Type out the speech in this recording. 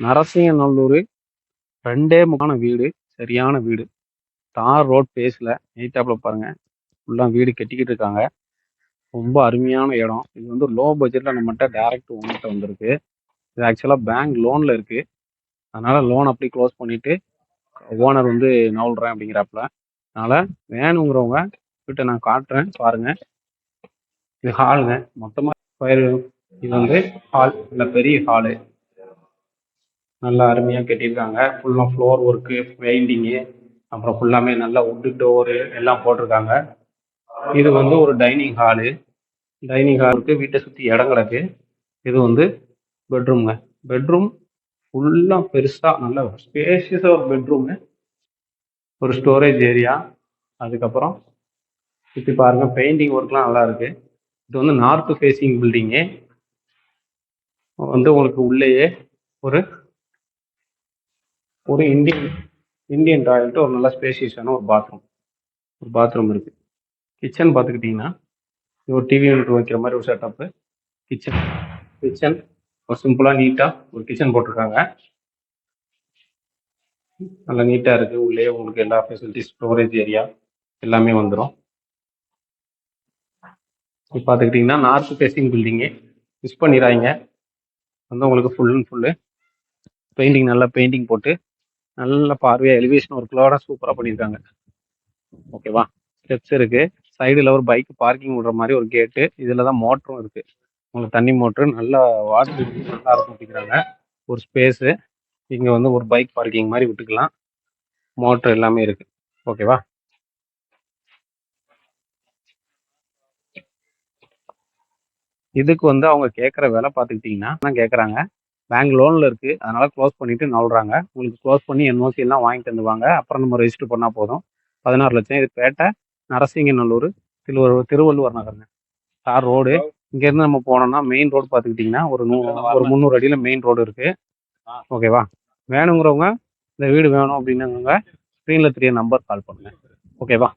நரசிங்கநல்லூர் ரெண்டே முக்கான வீடு சரியான வீடு. தார் ரோட் பேஸில் எய்த்தாப்பில் பாருங்கள் ஃபுல்லாக வீடு கட்டிக்கிட்டு இருக்காங்க. ரொம்ப அருமையான இடம். இது வந்து லோ பட்ஜெட்டில் நம்மகிட்ட டேரக்ட் ஓனர்கிட்ட வந்திருக்கு. இது ஆக்சுவலாக பேங்க் லோனில் இருக்குது அதனால் லோன் அப்படி க்ளோஸ் பண்ணிவிட்டு ஓனர் வந்து நவுல்றேன் அப்படிங்கிறாப்புல. அதனால் வேணுங்கிறவங்க கிட்ட நான் காட்டுறேன். பாருங்கள் இது ஹாலுங்க மொத்தமாக இது வந்து ஹால் இல்லை பெரிய ஹாலு நல்லா அருமையாக கட்டியிருக்காங்க. ஃபுல்லாக ஃப்ளோர் ஒர்க்கு பெயிண்டிங்கு அப்புறம் ஃபுல்லாமே நல்லா உட்டு டோரு எல்லாம் போட்டிருக்காங்க. இது வந்து ஒரு டைனிங் ஹாலு டைனிங் ஹாலுக்கு வீட்டை சுற்றி இடம் கிடக்கு. இது வந்து பெட்ரூம்ங்க பெட்ரூம் ஃபுல்லாக பெருசாக நல்ல ஸ்பேஷியஸாக ஒரு பெட்ரூமு ஒரு ஸ்டோரேஜ் ஏரியா அதுக்கப்புறம் சுற்றி பாருங்கள் பெயிண்டிங் ஒர்க்லாம் நல்லா இருக்குது இது வந்து நார்த்து ஃபேஸிங் பில்டிங்கு வந்து உங்களுக்கு உள்ளேயே ஒரு ஒரு இந்தியன் இந்தியன் ராயல்ட்டு ஒரு நல்ல ஸ்பேசியஸான ஒரு பாத்ரூம் ஒரு பாத்ரூம் இருக்குது கிச்சன் பார்த்துக்கிட்டிங்கன்னா ஒரு டிவி யூனிட் வைக்கிற மாதிரி ஒரு செட்டப்பு கிச்சன் கிச்சன் ஒரு சிம்பிளாக நீட்டாக ஒரு கிச்சன் போட்டிருக்காங்க. நல்லா நீட்டாக இருக்குது உள்ளே உங்களுக்கு எல்லா ஃபெசிலிட்டிஸ் ஸ்டோரேஜ் ஏரியா எல்லாமே வந்துடும் இப்போ பார்த்துக்கிட்டிங்கன்னா நார்த் ஃபேஸிங் பில்டிங்கு மிஸ் பண்ணிடுறாங்க வந்து உங்களுக்கு ஃபுல் அண்ட் ஃபுல்லு பெயிண்டிங் நல்லா பெயிண்டிங் போட்டு நல்ல பார்வையாக எலிவேஷன் ஒர்க்லோட சூப்பராக பண்ணியிருக்காங்க ஓகேவா ஸ்டெப்ஸ் இருக்குது சைடில் ஒரு பைக் பார்க்கிங் விடுற மாதிரி ஒரு கேட்டு இதில் தான் மோட்டரும் இருக்குது உங்களுக்கு தண்ணி மோட்ரு நல்லா வாட்டர் நல்லா இருக்கும் அப்படிங்கிறாங்க. ஒரு ஸ்பேஸு இங்கே வந்து ஒரு பைக் பார்க்கிங் மாதிரி விட்டுக்கலாம். மோட்ரு எல்லாமே இருக்குது ஓகேவா இதுக்கு வந்து அவங்க கேட்குற விலை பார்த்துக்கிட்டிங்கன்னா கேட்குறாங்க பேங்க் லோனில் இருக்குது அதனால் க்ளோஸ் பண்ணிவிட்டு நல்றாங்க உங்களுக்கு க்ளோஸ் பண்ணி என்ஓசி எல்லாம் வாங்கி. தந்துவாங்க அப்புறம் நம்ம ரெஜிஸ்டர் பண்ணால் போதும். பதினாறு லட்சம். இது பேட்டை நரசிங்கநல்லூர் திருவள்ளுவர் திருவள்ளுவர் நகருங்க. தார் ரோடு இங்கேருந்து நம்ம போனோம்னா மெயின் ரோடு பார்த்துக்கிட்டிங்கன்னா ஒரு நூ ஒரு முந்நூறு அடியில் மெயின் ரோடு இருக்குது ஓகேவா வேணுங்கிறவங்க இந்த வீடு வேணும் அப்படின்னுங்க. ஸ்க்ரீனில் தெரிய நம்பர் கால் பண்ணுங்கள் ஓகேவா